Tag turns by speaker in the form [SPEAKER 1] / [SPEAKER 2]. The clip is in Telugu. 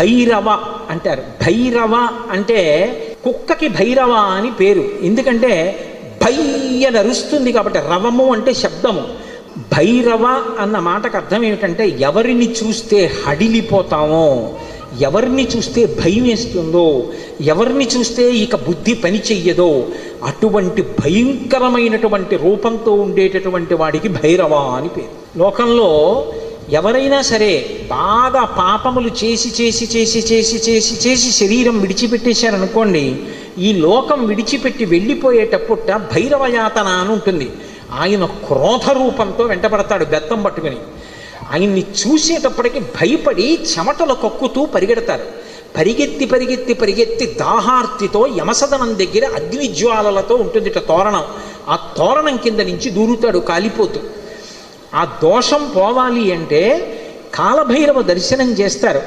[SPEAKER 1] భైరవ అంటారు. భైరవ అంటే కుక్కకి భైరవ అని పేరు. ఎందుకంటే భయ్యన అరుస్తుంది కాబట్టి రవము అంటే శబ్దము. భైరవ అన్న మాటకు అర్థం ఏమిటంటే ఎవరిని చూస్తే హడిలిపోతామో ఎవరిని చూస్తే భయం వేస్తుందో ఎవరిని చూస్తే ఇక బుద్ధి పని చెయ్యదో అటువంటి భయంకరమైనటువంటి రూపంతో ఉండేటటువంటి వాడికి భైరవ అని పేరు. లోకంలో ఎవరైనా సరే బాగా పాపములు చేసి చేసి చేసి చేసి చేసి చేసి శరీరం విడిచిపెట్టేశారనుకోండి ఈ లోకం విడిచిపెట్టి వెళ్ళిపోయేటప్పుట భైరవయాతన అని ఉంటుంది. ఆయన క్రోధ రూపంతో వెంటబడతాడు బెత్తం పట్టుకుని. ఆయన్ని చూసేటప్పటికి భయపడి చెమటలు కక్కుతూ పరిగెడతారు. పరిగెత్తి పరిగెత్తి పరిగెత్తి దాహార్తితో యమసదనం దగ్గర అగ్నిజ్వాలలతో ఉంటుంది తోరణం. ఆ తోరణం కింద నుంచి దూరుతాడు కాలిపోతూ. ఆ దోషం పోవాలి అంటే కాలభైరవ దర్శనం చేస్తారు.